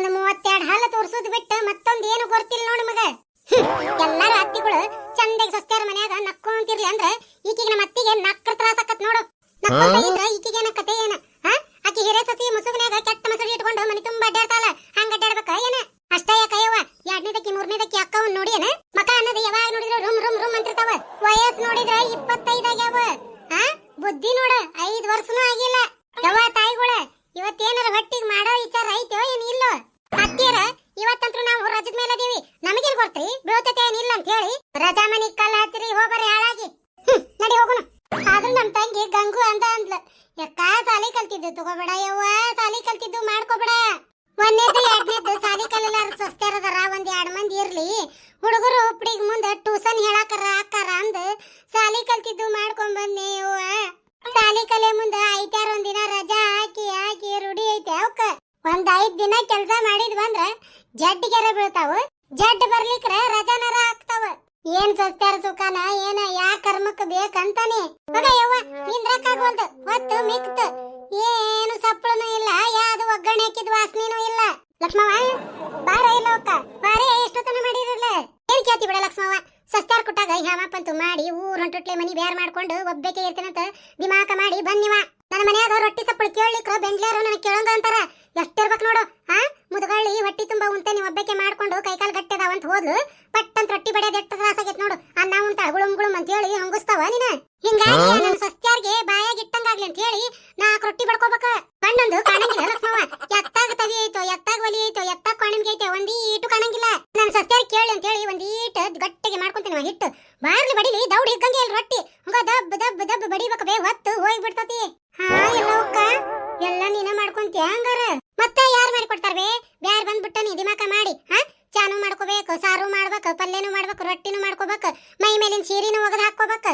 ಒಂದ್ ಮೂವತ್ತೆರಡು ಹಾಲ ತೋರ್ಸೋದ್ ಬಿಟ್ಟು ಮತ್ತೊಂದ್ ಏನು ಗೊತ್ತಿಲ್ಲ ನೋಡ್ ಮಗ. ಎಲ್ಲಾರು ಅತ್ತಿಗಳು ಚಂದಾಗಿ ಸೊಸ್ತ್ಯಾರ ಮನ್ಯಾಗ ನಕ್ಕೊಂತಿರ್ಲಿ ಅಂದ್ರ ಈಕಿಗೆ ನಮ್ಮ ಅತ್ತಿಗೆ ನಕ್ಕರ್ ತ್ರಾಸ ಆಕತ್ ನೋಡು. ನಕ್ಕೊಂತ ಇದ್ರ ಈಕಿಗೆ ಕತೆ ಏನ? ಹಾ? ಆಕಿ ಹಿರೇ ಸಸಿ ಮುಸುಗನ್ಯಾಗ ಕೆಟ್ಟ ಮಸಡಿ ಇಟ್ಕೊಂಡು ಮನಿ ತುಂಬಾ ಅಡ್ಡಾಡ್ತಾಳ ಹಂಗ ಅಡ್ಡಾಡ್ಬೇಕ ಏನ ಅಷ್ಟೇ ಯಾಕಯ್ಯವ ಎರಡನೇದಕ್ಕಿ ಮೂರನೇದಕ್ಕಿ ಅಕ್ಕವನ್ ನೋಡಿ ಏನ ಮಕ ಅನ್ನೋದು ಯಾವಾಗ ನೋಡಿದ್ರು ರೂಮ್ ರೂಮ್ ರೂಮ್ ಅಂತಿರ್ತಾವ ವಯಸ್ ನೋಡಿದ್ರ ಇಪ್ಪತ್ತೈದಾಗ್ಯಾವ ಹಾ ಬುದ್ಧಿ ನೋಡ ಐದ್ ವರ್ಷನೂ ಆಗಿಲ್ಲ ಯವ್ವ ತಾಯಿಗಳ ಇವತ್ತೇನಾರ ಹೊಟ್ಟಿಗೆ ಮಾಡೋ ವಿಚಾರ ಐತೋ ಏನ್ ಇಲ್ಲೋ ಅತ್ತಿಯರ ಇವತ್ತಂತ್ರು ನಾವು ರಜದ ಮೇಲೆ ಅದೀವಿ ನಮಗೇನ್ ಗೊತ್ತ್ರಿ ಬೀಳ್ತತೆ ಏನಿಲ್ಲ ಅಂತ ಹೇಳಿ ರಜಾ ಮನಿ ಕಲ್ಲ ಹಚ್ಚಿರಿ ಹೋಗ್ಬರ್ರಿ ಹಾಳಾಗಿ ಹ್ಮ್ ನಡಿ ಹೋಗುನು ಆದ್ರೂ ನಮ್ ತಂಗಿ ಗಂಗು ಅಂದ ಅಂದ್ಲ ಯಕ್ಕ ಸಾಲಿ ಕಲ್ತಿದ್ದು ತಗೋಬೇಡ ಯವ್ವ ಸಾಲಿ ಕಲ್ತಿದ್ದು ಮಾಡ್ಕೋಬೇಡ ಒಂದೇದು ಕಲಿಲಾರ ಸ್ವಸ್ಥರದಾರ ಒಂದ್ ಎರಡ್ ಮಂದಿ ಇರ್ಲಿ. ಹುಡುಗರು ಒಪ್ಪಡಿಗೆ ಮುಂದ ಟ್ಯೂಷನ್ ಹೇಳಾಕರ ಹಾಕಾರ ಅಂದ್ ಸಾಲಿ ಕಲ್ತಿದ್ದು ಮಾಡ್ಕೊಂಡ್ ಬಂದೆ ಸಾಲಿ ಕಲೆ ಮುಂದ ಐತಾರ ಒಂದಿನ ರಜಾ ಹಾಕಿ ಹಾಕಿ ರೂಢಿ ಐತೆ ಅವಕ್ಕ ಒಂದ್ ಐದ್ ದಿನ ಕೆಲ್ಸ ಮಾಡಿದ್ವಿ ಅಂದ್ರ ಜಡ್ಡಿಗೆರ ಬೀಳ್ತಾವ. ಜಡ್ ಬರ್ಲಿಕ್ರ ರಜಾನರ ಹಾಕ್ತಾವ ಏನ್ ಸಸ್ತ್ಯಾರ ಸುಖಾನ, ಏನ ಯಾ ಕರ್ಮಕ್ ಬೇಕಂತಾನೆ. ಮಗ ಯವ್ವ ನಿಂದ್ರಕ್ಕಾಗೋಲ್ದು ಹೊತ್ತು ಮಿಕ್ತ. ಏನು ಸಪ್ಪಳನು ಇಲ್ಲ, ಯಾವ್ದು ಒಗ್ಗರಣೆ ಹಾಕಿದ್ ವಾಸನೆನೂ ಇಲ್ಲ. ಲಕ್ಷ್ಮವ್ವ? ಬಾರ ಇಲ್ಲ ಅಕ್ಕ. ಬಾರೇ ಎಷ್ಟೊತ್ತನ ಮಾಡಿರಲ್ಲ? ಏನ್ ಬಿಡ ಲಕ್ಷ್ಮವ್ವ? ಸಸ್ತಾರ್ ಕೊಟ್ಟಾಗ ಹ್ಯಾಮಪ್ಪಂತು ಮಾಡಿ ಊರ್ ಮನಿ ಬ್ಯಾರ್ ಮಾಡ್ಕೊಂಡು ಒಬ್ಬಕ್ಕೆ ಇರ್ತೇನಂತ ದಿಮಾಕ ಮಾಡಿ ಬಂದಿವ. ನನ್ನ ಮನ್ಯಾಗ ರೊಟ್ಟಿ ಸಪ್ಪಳು ಕೇಳಲಿಕ್ರ ಬೆಂಗ್ಳೂರು ನನಗೆ ಕೇಳೋಂಗ ಅಂತಾರ. ಎಷ್ಟಿರ್ಬೇಕು ನೋಡು ಹಾ ಮುದುಗಳ್ಳಿ ಹೊಟ್ಟಿ ತುಂಬಾ ಉಂತೆ ನೀವು ಒಬ್ಬಕ್ಕೆ ಮಾಡ್ಕೊಂಡು ಕೈಕಾಲ್ ಗಟ್ಟಿ ಅದಾವಂತ ಹೋದ್ಲು. ಪಟ್ಟಂತ ರೊಟ್ಟಿ ಬಡಿಯೋದು ಎಷ್ಟು ತ್ರಾಸ ಆಗೈತ್ ನೋಡು. ಅನ್ನ ಉಂಟ ಗುಳುಮ್ ಗುಳುಮ್ ಅಂತ ಹೇಳಿ ಹಂಗುಸ್ತಾವ ನೀನ. ಹಿಂಗಾಗಿ ನನ್ನ ಸಸ್ತ್ಯಾರ್ಗೆ ಬಾಯಾಗ ಇಟ್ಟಂಗಾಗ್ಲಿ ಅಂತ ಹೇಳಿ ನಾಲ್ಕು ರೊಟ್ಟಿ ಬಡ್ಕೋಬೇಕ. ಕಣ್ಣೊಂದು ಕಾಣಂಗಿಲ್ಲ ಲಕ್ಷ್ಮವ ಎತ್ತಾಗ ತವಿ ಐತೋ ಎತ್ತಾಗ ಒಲಿ ಐತೋ ಎತ್ತಾಗ ಕಾಣಂಗಿ ಐತೆ ಒಂದೀಟು ಕಾಣಂಗಿಲ್ಲ. ನನ್ನ ಸಸ್ತ್ಯಾರ್ ಕೇಳಿ ಅಂತ ಹೇಳಿ ಒಂದೀಟ್ ಗಟ್ಟಿಗೆ ಮಾಡ್ಕೊಂತೀನಿ ಹಿಟ್ಟು. ಬಾರ್ಲಿ ಬಡಿಲಿ ದೌಡ್ ಹಿಕ್ಕಂಗೆ ಇಲ್ಲ ರೊಟ್ಟಿ. ಹಂಗ ದಬ್ ದಬ್ ದಬ್ ಬಡಿಬೇಕು ಬೇ ಹೊತ್ತು ಹೋಗಿ ಬಿಡ್ತತಿ ಹಾ ಎಲ್ಲವಕ್ಕ ಎಲ್ಲ ನೀನ ಮಾಡ್ಕೊಂತೀಯ ಹಂಗಾರ? ಮತ್ತೆ ಯಾರು ಮಾಡಿಕೊಡ್ತಾರ ಬೇ? ಬ್ಯಾರ್ ಬಂದ್ಬಿಟ್ಟ ನೀ ಮಾಡಿ, ಹಾ? ಚಾನು ಮಾಡ್ಕೋಬೇಕು, ಸಾರು ಮಾಡ್ಬೇಕು, ಪಲ್ಯನು ಮಾಡ್ಬೇಕು, ರೊಟ್ಟಿನೂ ಮಾಡ್ಕೋಬೇಕು, ಮೈ ಮೇಲಿನ ಸೀರಿನೂ ಒಗದ್ ಹಾಕೋಬೇಕು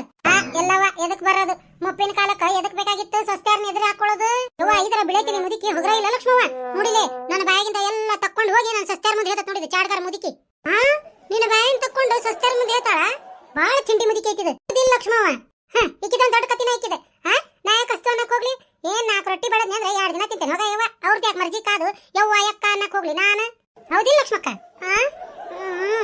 ಎಲ್ಲವ ಎದಕ್ ಬರೋದು? ಮುಪ್ಪಿನ ಕಾಲಕ್ಕ ಎದಕ್ ಬೇಕಾಗಿತ್ತು ಸಸ್ತ್ಯಾರ್ನ ಎದುರು ಹಾಕೊಳ್ಳೋದು ಐದರ ಇದರ ಮುದುಕಿ ಹೊಗ್ರ ಇಲ್ಲ ಲಕ್ಷ್ಮವ್ವ? ನೋಡಿಲೆ ನನ್ನ ಬಾಯಿಗಿಂತ ಎಲ್ಲ ತಕ್ಕೊಂಡು ಹೋಗಿ ನಾನು ಸಸ್ತ್ಯಾರ ಮುಂದೆ ಹೇಳ್ತತ್ ನೋಡಿದೆ ಚಾಡ್ಗಾರ ಮುದುಕಿ ಹಾ ನಿನ್ನ ಬಾಯಿನ ತಕ್ಕೊಂಡು ಸಸ್ತ್ಯಾರ ಮುಂದೆ ಹೇಳ್ತಾಳ ಬಾಳ ಚಿಂಟಿ ಮುದುಕಿ ಐತಿದೆ ಇದಿಲ್ಲ ಲಕ್ಷ್ಮವ್ವ ಹ ಇಕ್ಕಿದೊಂದ್ ದೊಡ್ಡ ಕತ್ತಿನ ಐಕಿದೆ ಹಾ ನಾ ಯಾಕೆ ಅಷ್ಟು ಅನ್ನಕ್ ಹೋಗ್ಲಿ ಏನ್ ನಾಲ್ಕು ರೊಟ್ಟಿ ಬೆಳದ್ನಿ ಅಂದ್ರೆ ಎರಡು ದಿನ ತಿಂತೇನೆ ಹೋಗ ಯವ್ವ ಅವ್ರದ್ದು ಯಾಕೆ ಮರ್ಜಿ ಕಾದು ಯವ್ವ ಯಕ್ಕ ಅನ್ನಕ್ ಹೋಗ್ಲಿ. ನಾನು? ಹೌದಿಲ್ಲ ಲಕ್ಷ್ಮಕ್ಕ? ಹ್ಮ್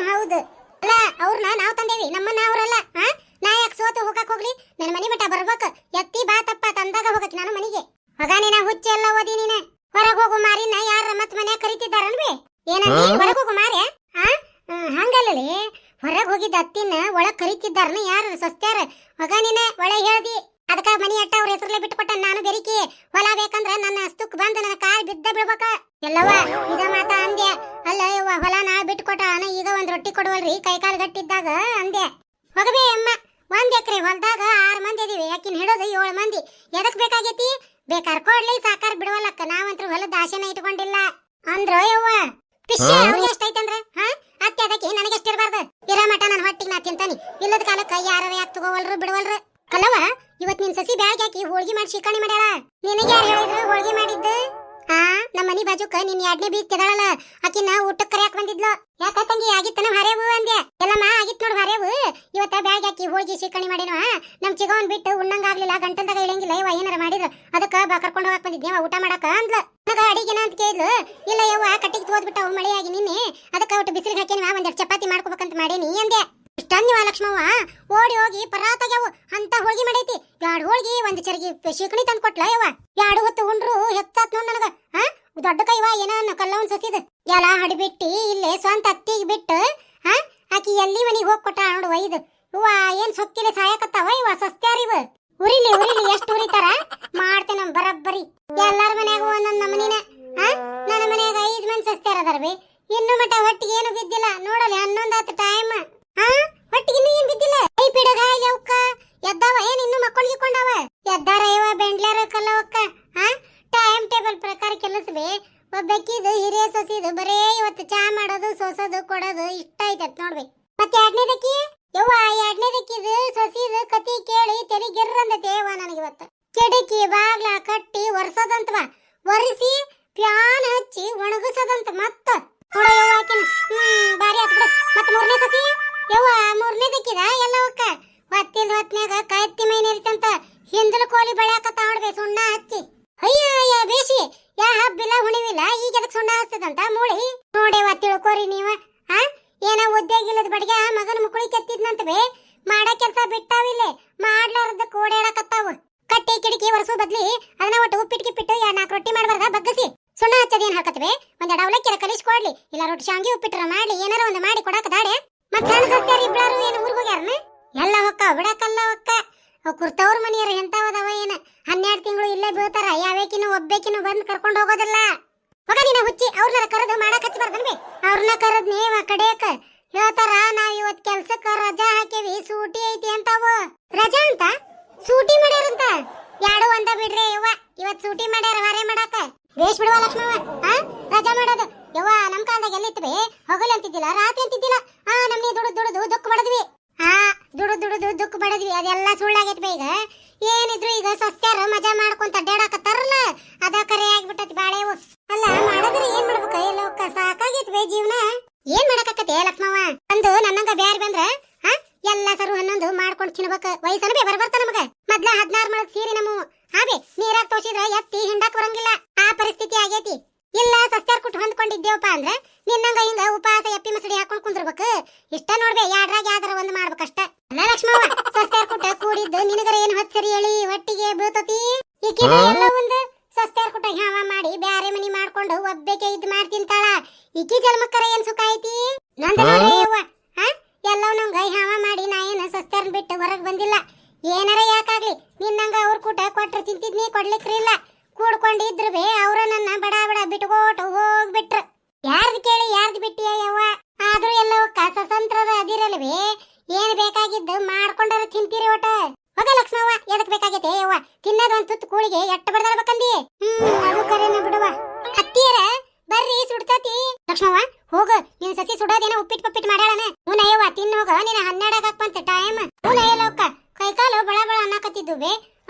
ಹೌದು. ಅಲ್ಲ ಅವ್ರನ್ನ ನಾವು ತಂದೇವಿ. ನಮ್ಮನ್ನ ಅವ್ರಲ್ಲ ಹಾ ನಾ ಯಾಕೆ ಸೋತು ಹೋಗಕ್ ಹೋಗ್ಲಿ? ನನ್ನ ಮನೆ ಮಠ ಬರ್ಬೇಕು. ಎತ್ತಿ ಬಾ ತಪ್ಪ ತಂದಾಗ ಹೋಗಕ್ಕೆ ನಾನು ಮನೆಗೆ. ಮಗ ನೀನ ಹುಚ್ಚ ಎಲ್ಲ ಓದಿ ನೀನೆ. ಹೊರಗ್ ಹೋಗು ಮಾರಿನ ಯಾರ ಮತ್ ಮನೆ ಕರಿತಿದ್ದಾರನ್ಬಿ ಏನ ಹೊರಗ್ ಹೋಗು ಮಾರ್ಯ ಹಾ ಹಂಗಲ್ಲಲಿ? ಹೊರಗ್ ಹೋಗಿದ್ದ ಅತ್ತಿನ ಒಳಗ್ ಕರಿತಿದ್ದಾರನ ಯಾರು? ಸಸ್ತ್ಯಾರ? ಹೊಗ ನೀನ ಒಳಗೆ ಹೇಳ್ದಿ. ಅದಕ್ಕ ಮನಿ ಅಟ್ಟ ಅವ್ರ ಹೆಸರಲ್ಲೇ ಬಿಟ್ಟುಕೊಟ್ಟ ನಾನು ಬೆರಿಕಿ ಹೊಲ ಬೇಕಂದ್ರ ನನ್ನ ಅಸ್ತುಕ್ ಬಂದು ನನ್ನ ಕಾಲ್ ಬಿದ್ದ ಬಿಡ್ಬೇಕ ಎಲ್ಲವ ಇದ ಮಾತ ಅಂದೆ ಅಲ್ಲ ಹೊಲ ನಾ ಬಿಟ್ಟುಕೊಟ್ಟ ಅನ ಈಗ ಒಂದ್ ರೊಟ್ಟಿ ಕೊಡುವಲ್ರಿ ಕೈ ಕಾಲ್ ಗಟ್ಟಿದ್ದಾಗ ಅಂದೆ ಹೋಗಬೇ ಅಮ್ಮ ಒಂದ್ ಎಕರೆ ಹೊಲದಾಗ ಆರ್ ಮಂದಿ ಇದೀವಿ ಯಾಕಿನ್ ಹಿಡೋದು ಏಳು ಮಂದಿ. ಎದಕ್ ಬೇಕಾಗೈತಿ? ಬೇಕಾರ್ ಕೊಡ್ಲಿ ಸಾಕಾರ ಬಿಡವಲ್ಲಕ್ಕ. ನಾವಂತ್ರು ಹೊಲದ ಆಶೆನ ಇಟ್ಕೊಂಡಿಲ್ಲ. ಅಂದ್ರ ಯವ್ವ? ಪಿಶ್ ಅವ್ರಿಗೆ ಎಷ್ಟೈತಂದ್ರ ಹಾ? ಅತ್ತೆ ಅದಕ್ಕೆ ನನಗೆ ಎಷ್ಟಿರ್ಬಾರ್ದು ಇರೋ ಮಠ ನನ್ನ ಹೊಟ್ಟಿಗೆ ನಾ ತಿಂತಾನಿ. ಇಲ್ಲದ ಕಾಲಕ್ಕ ಯಾರು ಯಾಕೆ ತಗೋವಲ್ರು ಬಿಡುವಲ್ರು? ಕಲವ ಇವತ್ ನಿನ್ ಸಸಿ ಬ್ಯಾಗ್ ಹಾಕಿ ಹೋಳ್ಗಿ ಮಾಡಿ ಶಿಕಣಿ ಮಾಡ್ಯಾಳ. ನಿನಗೆ ಯಾರು ಹೇಳಿದ್ರು ಹೋಳ್ಗಿ ಮಾಡಿದ್ದು? ಹಾ ನಮ್ಮ ಮನಿ ಬಾಜುಕ ನಿನ್ ಎರಡನೇ ಬೀಗ್ ತೆದಾಳಲ್ಲ ಆಕಿನ ಊಟಕ್ಕೆ ಕರೆಯಕ್ ಬಂದಿದ್ಲು. ಯಾಕ ತಂಗಿ? ಆಗಿತ್ತನ ಹರೇವು ಅಂದೆ ಎಲ್ಲಮ್ಮ, ಆಗಿತ್ ನೋಡು ಹರೇವು. ಇವತ್ತ ಬ್ಯಾಗ್ ಹಾಕಿ ಹೋಳ್ಗಿ ಶಿಕಣಿ ಮಾಡಿನವ ನಮ್ ಚಿಗವನ್ ಬಿಟ್ಟು ಉಣ್ಣಂಗ ಆಗ್ಲಿಲ್ಲ, ಗಂಟಲ್ದಾಗ ಇಳಂಗಿಲ್ಲ ಇವ ಏನಾರ ಮಾಡಿದ್ರ. ಅದಕ್ಕ ಬಾ ಕರ್ಕೊಂಡು ಹೋಗಕ್ ಬಂದಿದ್ನೇವ ಊಟ ಮಾಡಕ ಅಂದ್ಲ. ನನಗ ಅಡಿಗೆನ ಅಂತ ಕೇಳಿದ್ಲು. ಇಲ್ಲ ಯವ್ವ, ಕಟ್ಟಿಗೆ ತೋದ್ಬಿಟ್ಟವು ಮಳೆಯಾಗಿ ನಿನ್ನೆ. ಅದಕ್ಕ ಒಟ್ಟು ಬಿಸಿಲಿಗೆ ಹಾಕೇನಿ ಒಂದೆರಡು ಚಪಾತಿ ಮಾಡ್ಕೋಬೇಕಂತ ಮಾಡೇನಿ ಅಂದೆ ಇಷ್ಟಂದಿವ ಲಕ್ಷ್ಮವ್ವ. ಓಡಿ ಹೋಗಿ ಪರಾತಾಗ್ಯಾವು ಅಂತ ಹೋಳ್ಗಿ ಮಾಡೈತಿ. ಎರಡು ಹೋಳ್ಗಿ, ಒಂದು ಚರಗಿ ಶಿಕಣಿ ತಂದು ಕೊಟ್ಲ ಯವ್ವ. ಎರಡು ಹೊತ್ತು ಉಂಡ್ರು, ಹೆಚ್ಚಾತ್ ನೋಡ್ ನನಗ ಹಾ ದೊಡ್ಡ ಕೈವ ಏನ ಕಲ್ಲವನ್ ಸಸಿದ. ಎಲ್ಲ ಹಡಿಬಿಟ್ಟಿ, ಇಲ್ಲೇ ಸ್ವಂತ ಅತ್ತಿಗೆ ಬಿಟ್ಟು ಹಾ ಆಕಿ ಎಲ್ಲಿ ಮನಿಗೆ ಹೋಗಿ ಕೊಟ್ಟ ನೋಡು ಒಯ್ದು. ಇವ ಏನ್ ಸೊಕ್ಕಿಲೆ ಸಾಯಕತ್ತಾವ ಇವ ಸಸ್ತ್ಯಾರಿವ ಉರಿಲಿ ಉರಿಲಿ, ಎಷ್ಟು ಉರಿತಾರ? ಮಾಡ್ತೇನೆ ಬರಬ್ಬರಿ. ಎಲ್ಲಾರ ಮನ್ಯಾಗ ಒಂದೊಂದ್ ನಮನಿನ ಹಾ ನನ್ನ ಮನ್ಯಾಗ ಐದ್ ಮಂದಿ ಸಸ್ತ್ಯಾರ ಅದಾರ ಬಿ ಇನ್ನು ಮಟ ಒಟ್ಟಿಗೆ ಏನು ಬಿದ್ದಿಲ್ಲ. ನೋಡಲಿ, ಹನ್ನೊಂದ್ ಹತ್ತು ಟೈಮ್ ಹಾ ಹೊಟ್ಟಿಗೆ ಇನ್ನೂ ಏನ್ ಬಿದ್ದಿಲ್ಲ. ಕೈ ಪಿಡಗ ಅವಕ್ಕ ಎದ್ದಾವ? ಏನ್ ಇನ್ನು ಮಕ್ಕೊಳ್ಗಿಕೊಂಡವ ಎದ್ದಾರ ಇವ ಬೆಂಡ್ಲಾರ ಕಲ್ಲವಕ್ಕ ಹಾ ಟೈಮ್ ಟೇಬಲ್ ಪ್ರಕಾರ ಕೆಲಸವೇ ಒಬ್ಬಕ್ಕಿದು ಹಿರಿಯ ಸೊಸಿದು, ಬರೇ ಇವತ್ತು ಚಾ ಮಾಡೋದು, ಸೊಸೋದು, ಕೊಡೋದು, ಇಷ್ಟ ಐತತ್ ನೋಡ್ಬೇಕು ಮತ್ತೆ ಎರಡನೇದಕ್ಕಿ? ಯವ್ವ, ಎರಡನೇದಕ್ಕಿದು ಸೊಸಿದು ಕತಿ ಕೇಳಿ ತಲೆ ಗೆರ್ರಂದತೆ ಯವ್ವ ನನಗಿವತ್ತು ಕೆಡಕಿ ಬಾಗ್ಲ ಕಟ್ಟಿ ಒರ್ಸೋದಂತವ. ಒರೆಸಿ ಪ್ಯಾನ್ ಹಚ್ಚಿ ಒಣಗಿಸೋದಂತ ಮತ್ತ. ನೋಡ ಯವ್ವ ಹ್ಮ್, ಬಾರಿ ಆತ್ ಬಿಡು. ಮತ್ತ ಮೂರನೇ ಸಸಿ? ಯವ್ವ ಮೂರನೇ ದಿಕ್ಕಿದ ಎಲ್ಲ ಒಕ್ಕ ಹೊತ್ತಿಲ್ ಹೊತ್ನ್ಯಾಗ ಕತ್ತಿ ಮೈ ನೆರಿತಂತ ಹಿಂದಲ ಕೋಲಿ ಬೆಳ್ಯಾಕತ್ತ ನೋಡ್ಬೆ, ಸುಣ್ಣ ಹಚ್ಚಿ. ಅಯ್ಯೋ ಅಯ್ಯೋ ಬೇಸಿ ಯಾ ಹಬ್ಬಿಲ್ಲ, ಹುಣಿವಿಲ್ಲ, ಈಗ ಅದಕ್ಕೆ ಸುಣ್ಣ ಹಚ್ಚದಂತ ಮೂಳಿ? ನೋಡೇವ ತಿಳ್ಕೋರಿ ನೀವ. ಆ? ಏನ ಉದ್ಯೋಗಿಲ್ಲದ ಬಡ್ಗೆ ಆ ಮಗನ ಮುಕುಳಿ ಕೆತ್ತಿದ್ನಂತ ಬೇ. ಮಾಡ ಕೆಲಸ ಬಿಟ್ಟಾವಿಲ್ಲೆ ಮಾಡ್ಲಾರ್ದ ಕೋಡೇಳಕತ್ತಾವ ಕಟ್ಟಿ, ಕಿಟಕಿ, ಒರೆಸೋ ಬದ್ಲಿ ಅದನ್ನ ಒಟ್ಟು ಉಪ್ಪಿಟ್ಕಿ ಪಿಟ್ಟು ಯಾ ನಾಲ್ಕು ರೊಟ್ಟಿ ಮಾಡ್ಬಾರ್ದ? ಬಗ್ಗಸಿ. ಸುಣ್ಣ ಹಚ್ಚದೇನ್ ಹಾಕತ್ವೆ ಒಂದೆಡ ಅವಲಕ್ಕಿ ಕಲಿಸ್ಕೊಡ್ಲಿ. ಇಲ್ಲ ರೊಟ್ಟಿ ಶಾಂಗಿ ಉಪ್ಪಿಟ್ರ ಮಾಡ್ಲಿ. ಏನಾರ ಒಂದು ಮಾಡಿ ಕೊಡಾಕ ದಾಡೆ ಮತ್ ಸಣ್ಣ ಸಸ್ಯಾರ ಇಬ್ಳಾರು ಏನು ಹೋಗ್ಯಾರನ? ಎಲ್ಲ ಹೊಕ್ಕ, ಬಿಡಕಲ್ಲ ಹೊಕ್ಕ. ಅವ್ ಕುರ್ತವ್ರ ಮನೆಯರ ಎಂತಾವದವ ಏನ? ಹನ್ನೆರಡು ತಿಂಗಳು ಇಲ್ಲೇ ಬೀಳ್ತಾರ ಯಾವೇಕಿನ ಒಬ್ಬೇಕಿನ ಬಂದ್ ಕರ್ಕೊಂಡು ಹೋಗೋದಿಲ್ಲ. ಹೋಗ ನೀನ ಹುಚ್ಚಿ ಅವ್ರನ್ನ ಕರೆದು ಮಾಡಕ್ ಹಚ್ಬಾರ್ದನ್ಬಿ ಅವ್ರನ್ನ ಕರೆದ್ ನೀವ ಕಡೆಯಕ? ಹೇಳ್ತಾರ ನಾವ್ ಇವತ್ ಕೆಲ್ಸಕ್ಕ ರಜಾ ಹಾಕೇವಿ, ಸೂಟಿ ಐತಿ ಅಂತಾವ. ರಜಾ ಅಂತ? ಸೂಟಿ ಮಾಡ್ಯಾರಂತ ಯಾಡು ಒಂದ ಬಿಡ್ರಿ ಯವ್ವ, ಇವತ್ ಸೂಟಿ ಮಾಡ್ಯಾರ ವಾರೆ ಮಾಡಾಕ. ಬೇಷ್ ಬಿಡುವ ಆ? ರಜಾ ಮಾಡೋದು. ಯವ್ವ, ನಮ್ ಕಾಲದಾಗ ಎಲ್ಲಿತ್ತು ಬೇ? ಹಗಲು ಅಂತಿದ್ದಿಲ್ಲ, ರಾತ್ರಿ ಅಂತಿದ್ದಿಲ್ಲ. ಆ ನಮ್ನಿ ದುಡ್ದು ದುಃಖ ಬಡದ್ವಿ. ಹಾ ದುಡ್ದು ದುಡ್ದು ದುಃಖ ಬಡದ್ವಿ. ಅದೆಲ್ಲ ಸುಳ್ಳಾಗೈತಿ ಈಗ. ಏನಿದ್ರು ಈಗ ಸಸ್ತ್ಯಾರ ಮಜಾ ಮಾಡ್ಕೊಂತ ಅಡ್ಡಾಡಕತ್ತಾರಲ್ಲ? ಅದ ಕರೆ ಆಗ್ಬಿಟ್ಟತಿ ಬಾಳೆವು ಅಲ್ಲ, ಮಾಡಿದ್ರೆ ಏನ್ ಮಾಡ್ಬೇಕ? ಎಲ್ಲವಕ್ಕ ಸಾಕಾಗೈತಿ ಬೇ ಜೀವನ. ಏನ್ ಮಾಡಕತ್ತೆ ಲಕ್ಷ್ಮವ್ವ? ಒಂದು ನನ್ನಂಗ ಬ್ಯಾರ್ ಬಂದ್ರ ಹಾ ಎಲ್ಲ ಸರು ಹನ್ನೊಂದು ಮಾಡ್ಕೊಂಡು ತಿನ್ಬೇಕ. ವಯಸ್ಸನ ಬೇ, ಬರ್ಬರ್ತ ನಮಗ. ಮೊದ್ಲ ಹದಿನಾರು ಮಳದ್ ಸೀರೆ ನಮ್ಮ ಹಾಬೆ ನೀರಾಗ ತೋಸಿದ್ರ ಎತ್ತಿ ಹಿಂಡಾಕ್ ಬರಂಗಿಲ್ಲ. ಆ ಪರಿಸ್ಥಿತಿ ಆಗೈತಿ. ಇಲ್ಲ ಸಸ್ತ್ಯಾರ್ ಕುಟ್ ಹೊಂದ್ಕೊಂಡಿದ್ದೇವಪ್ಪ ಅಂದ್ರ ನಿನ್ನಂಗ ಹಿಂಗ ಉಪವಾಸ ಎಪ್ಪಿ ಮಸಡಿ ಹಾಕೊಂಡು ಕುಂದ್ರಬೇಕು. ಇಷ್ಟ ನೋಡ್ಬೆ ಯಾಡ್ರಾಗ ಯಾವ್ದಾರ ಒಂದ್ ಮಾಡ್ಬೇಕಷ್ಟ ಅಲ್ಲ ಲಕ್ಷ್ಮವ್ವ ಸಸ್ಯಾರ್ ಕುಟ ಕೂಡಿದ್ದು ನಿನಗರ ಏನ್ ಹೊತ್ತರಿ ಹೇಳಿ ಒಟ್ಟಿಗೆ ಬೀಳ್ತತಿ? ಈಕಿನ ಎಲ್ಲ ಒಂದು ಸಸ್ತ್ಯಾರ್ ಕುಟ ಹ್ಯಾವ ಮಾಡಿ ಬ್ಯಾರೆ ಮನಿ ಮಾಡ್ಕೊಂಡು ಒಬ್ಬೇಕೆ ಇದ್ ಮಾಡ್ತಿಂತಾಳ ಈಕಿ ಜನ್ಮಕ್ಕರ ಏನ್ ಸುಖ ಐತಿ? ನಂದ ಯವ್ವ ಹಾ? ಎಲ್ಲವ್ ನಂಗ ಹ್ಯಾವ ಮಾಡಿ ನಾ ಏನ ಸಸ್ಯಾರ್ನ ಬಿಟ್ಟು ಹೊರಗ್ ಬಂದಿಲ್ಲ. ಏನಾರ ಯಾಕಾಗ್ಲಿ ನಿನ್ನಂಗ ಅವ್ರ ಕೂಟ ಕೊಟ್ರ ತಿಂತಿದ್ನಿ ಕೊಡ್ಲಿಕ್ರಿ ಇಲ್ಲ. ಕೂಡ್ಕೊಂಡಿದ್ರು ಬೇ ಅವ್ರ ನನ್ನ ಬಡ ಬಡ ಬಿಟ್ಕೋಟ್ ಹೋಗ್ಬಿಟ್ರ. ಯಾರ್ದು ಕೇಳಿ ಯಾರ್ದು ಬಿಟ್ಟಿಯ ಯವ್ವ? ಆದ್ರೂ ಎಲ್ಲವೂ ಸ್ವತಂತ್ರದ ಅದಿರಲ್ವೇ? ಏನ್ ಬೇಕಾಗಿದ್ದು ಮಾಡ್ಕೊಂಡಾರ ತಿಂತೀರಿ ಒಟ ಹೋಗ ಲಕ್ಷ್ಮವ್ವ, ಎದಕ್ ಬೇಕಾಗೈತೆ ಯವ್ವ? ತಿನ್ನದ ಒಂದ್ ತುತ್ತು ಕೂಳಿಗೆ ಎಟ್ಟ ಬಡ್ದಾಡ್ಬೇಕಂದಿ ಹ್ಮ್, ಅದು ಕರೆನ ಬಿಡುವ. ಹತ್ತಿಯರ ಬರ್ರಿ ಸುಡ್ತತಿ. ಲಕ್ಷ್ಮವ್ವ, ಹೋಗ, ನಿನ್ ಸಸಿ ಸುಡೋದೇನ ಉಪ್ಪಿಟ್ ಪಪ್ಪಿಟ್ ಮಾಡ್ಯಾಳನ. ಹ್ಞೂ ಯವ್ವ, ತಿನ್ನ ಹೋಗ, ನೀನ್ ಹನ್ನೆರಡಾಗ ಹಾಕ್ಬಂತ ಟೈಮ್ ಹ್ಞೂ ಎಲ್ಲವಕ್ಕ ಕೈಕಾಲು ಬಳ ಬಳ ಅನ್ನಕತ್ತಿದ್ದು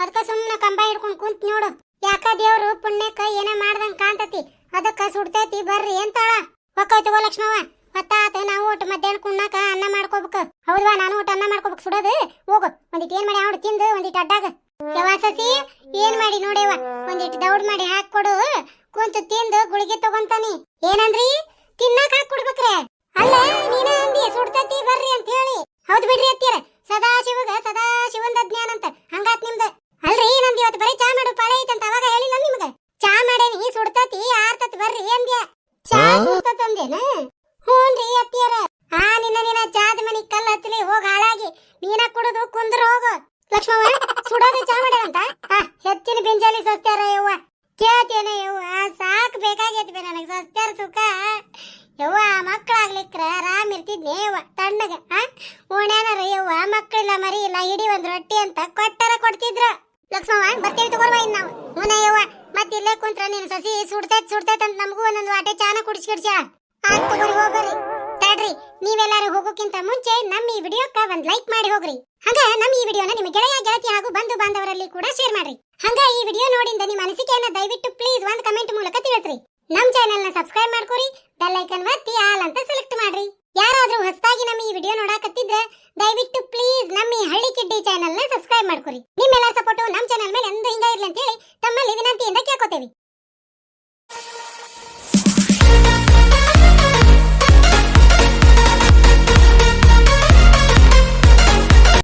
ಅದಕ್ಕ ಸುಮ್ನ ಕಂಬ ಹಿಡ್ಕೊಂಡ್ ಕುಂತ್ ನೋಡು. ಯಾಕ ದೇವ್ರು ಪುಣ್ಯಕ್ಕ ಏನ ಮಾಡ್ದಂಗ್ ಕಾಣ್ತತಿ. ಅದಕ್ಕ ಸುಡ್ತೈತಿ, ಬರ್ರಿ ಎಂತಾಳ ಹೊಕ್ಕಾಯ್ತು ತಗೋ ಲಕ್ಷ್ಮವ್ವ. ಮತ್ತಾತ ನಾವು ಊಟ ಮಧ್ಯಾಹ್ನ ಕುಣ್ಣಾಕ ಅನ್ನ ಮಾಡ್ಕೋಬೇಕು. ಹೌದವಾ, ನಾನು ಊಟ ಅನ್ನ ಮಾಡ್ಕೋಬೇಕು? ಸುಡೋದು? ಹೋಗು. ಒಂದಿಟ್ಟು ಏನ್ ಮಾಡಿ ಅವ್ರು ತಿಂದು ಒಂದಿಟ್ಟು ಅಡ್ಡಾಗ. ಯವ್ವ ಸಸಿ, ಏನ್ ಮಾಡಿ ನೋಡೇವ ಒಂದಿಟ್ಟು ದೌಡ್ ಮಾಡಿ ಹಾಕೊಡು ಕುಂತು ತಿಂದು ಗುಳಿಗೆ ತಗೊಂತಾನಿ. ಏನಂದ್ರಿ? ಚಾ ಸುಡ್ತತ್ ಅಂದೇನ ಹ್ಞೂನ್ರಿ ಅತ್ತಿಯರ. ಆ ನಿನ್ನ ನಿನ್ನ ಚಾದ ಮನಿ ಕಲ್ಲ ಹಚ್ಚಲಿ ಹೋಗ್ ಹಾಳಾಗಿ. ನೀನ ಕುಡಿದು ಕುಂದ್ರ ಹೋಗು. ಲಕ್ಷ್ಮವ್ವ ಸುಡೋದು ಚಾ ಮಾಡ್ಯಾರಂತ ಆ ಹೆಚ್ಚಿನ ಬಿಂಜಾಲಿ ಸಸ್ತ್ಯಾರ ಯವ್ವ. ಕೇಳ್ತೇನ ಯವ್ವ ಸಾಕ್ ಬೇಕಾಗೈತಿ ಬೇ ನನಗೆ ಸಸ್ತ್ಯಾರ ಸುಖ. ಯವ್ವ ಮಕ್ಕಳಾಗ್ಲಿಕ್ರ ಆರಾಮ್ ಇರ್ತಿದ್ನೆ ಯವ್ವ ತಣ್ಣಗ ಆ? ಓಣ್ಯಾನರ ಯವ್ವ ಮಕ್ಕಳಿಲ್ಲ ಮರಿ ಇಲ್ಲ ಹಿಡಿ ಒಂದ್ ರೊಟ್ಟಿ ಅಂತ ಕೊಟ್ಟರ ಕೊಡ್ತಿದ್ರು. ಲಕ್ಷ್ಮವ್ವ ಬರ್ತೇವಿ ತಗೋರ್ವ ಇನ್ ನಾವು. ಹ್ಞೂ ಯವ್ವ. ಮತ್ತೆ ಇಲ್ಲೇ ಕುಂತ್ರ ನಿನ್ ಸಸಿ ಸುಡ್ತೈತ್ ಸುಡ್ತೈತ್ ಅಂತ ನಮಗೂ ಒಂದೊಂದು ವಾಟೆ ಚಾನ ಕುಡಿಸಿ ಕಿಡ್ಸ ಆಯ್ತು ತಗೋರಿ ಹೋಗ್ರಿ. ತಡ್ರಿ, ನೀವೆಲ್ಲಾರು ಹೋಗೋಕ್ಕಿಂತ ಮುಂಚೆ ನಮ್ಮ ಈ ವಿಡಿಯೋಕ್ಕ ಒಂದ್ ಲೈಕ್ ಮಾಡಿ ಹೋಗ್ರಿ. ಹಂಗ ನಮ್ಮ ಈ ವಿಡಿಯೋನ ನಿಮ್ಮ ಗೆಳೆಯ, ಗೆಳತಿ ಹಾಗೂ ಬಂಧು ಬಾಂಧವರಲ್ಲಿ ಕೂಡ ಶೇರ್ ಮಾಡ್ರಿ. ಹಂಗ ಈ ವಿಡಿಯೋ ನೋಡಿಂದ ನಿಮ್ಮ ಅನಿಸಿಕೆಯನ್ನ ದಯವಿಟ್ಟು ಪ್ಲೀಸ್ ಒಂದ್ ಕಮೆಂಟ್ ಮೂಲಕ ತಿಳಿಸ್ರಿ. ನಮ್ಮ ಚಾನೆಲ್ನ ಸಬ್ಸ್ಕ್ರೈಬ್ ಮಾಡ್ಕೊರಿ ಬೆಲ್ ಐಕನ್ ಒತ್ತಿ ಆಲ್ ಅಂತ ಸೆಲೆಕ್ಟ್ ಮಾಡ್ರಿ. ಯಾರಾದ್ರೂ ಹೊಸದಾಗಿ ನಮ್ಮ ಈ ವಿಡಿಯೋ ನೋಡಾಕತ್ತಿದ್ರೆ ದಯವಿಟ್ಟು ಪ್ಲೀಸ್ ನಮ್ಮ ಈ ಹಳ್ಳಿ ಕಿಡ್ಡಿ ಚಾನೆಲ್ನ ಸಬ್ಸ್ಕ್ರೈಬ್ ಮಾಡ್ಕೊರಿ. ನಿಮ್ಮೆಲ್ಲ ಸಪೋರ್ಟ್ ನಮ್ ಚಾನೆಲ್ ಮೇಲೆ ಎಂದು ಹಿಂಗ ಇರ್ಲಿ ಅಂತ ಹೇಳಿ ತಮ್ಮಲ್ಲಿ ವಿನಂತಿಯಿಂದ ಕೇಳ್ಕೊತೇವಿ.